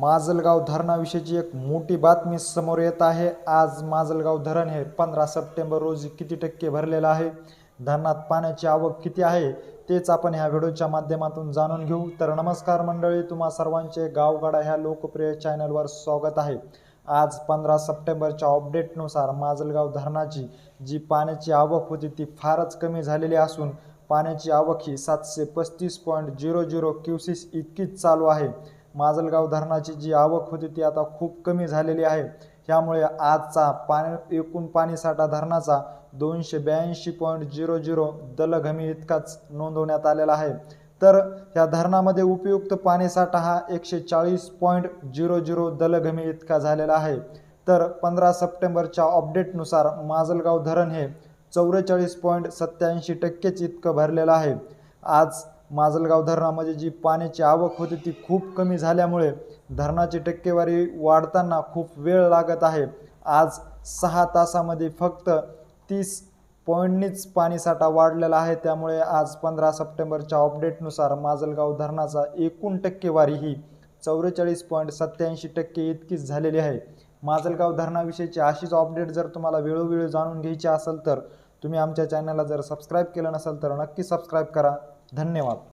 माजलगाव धरणाविषयीची एक मोठी बातमी समोर येत आहे. आज माजलगाव धरण हे पंधरा सप्टेंबर रोजी किती टक्के भरलेलं आहे? धरणात पाण्याची आवक किती आहे? तेच आपण ह्या व्हिडिओच्या माध्यमातून जाणून घेऊ. तर नमस्कार मंडळी तुम्हा सर्वांचे गावगाडा ह्या लोकप्रिय चॅनलवर स्वागत आहे. आज पंधरा सप्टेंबरच्या अपडेटनुसार माजलगाव धरणाची जी पाण्याची आवक होती ती फारच कमी झालेली असून पाण्याची आवक ही सातशे पस्तीस पॉईंट झिरो झिरो क्युसिस इतकीच चालू आहे. माजलगाव धरणाची जी आवक होती ती आता खूप कमी झालेली आहे. त्यामुळे आजचा पाणी एकूण पाणीसाठा धरणाचा दोनशे ब्याऐंशी पॉईंट झिरो झिरो दलघमी इतकाच नोंदवण्यात आलेला आहे. तर या धरणामध्ये उपयुक्त पाणीसाठा हा एकशे चाळीस पॉईंट झिरो झिरो दलघमी इतका झालेला आहे. तर पंधरा सप्टेंबरच्या अपडेटनुसार माजलगाव धरण हे चौवेचाळीस पॉईंट सत्याऐंशी टक्केच इतकं भरलेलं आहे. आज माजलगाव धरणामध्ये जी पाण्याची आवक होती ती खूप कमी झाल्यामुळे धरणाची टक्केवारी वाढताना खूप वेळ लागत आहे. आज सहा तासामध्ये फक्त तीस पॉईंटनीच पाणीसाठा वाढलेला आहे. त्यामुळे आज पंधरा सप्टेंबरच्या अपडेटनुसार माजलगाव धरणाचा एकूण टक्केवारी ही चौवेचाळीस पॉईंट सत्याऐंशी टक्के इतकीच झालेली आहे. माजलगाव धरणाविषयीची अशीच अपडेट जर तुम्हाला वेळोवेळी जाणून घ्यायची असेल तर तुम्ही आमच्या चॅनलला जर सबस्क्राईब केलं नसेल तर नक्की सबस्क्राईब करा. धन्यवाद.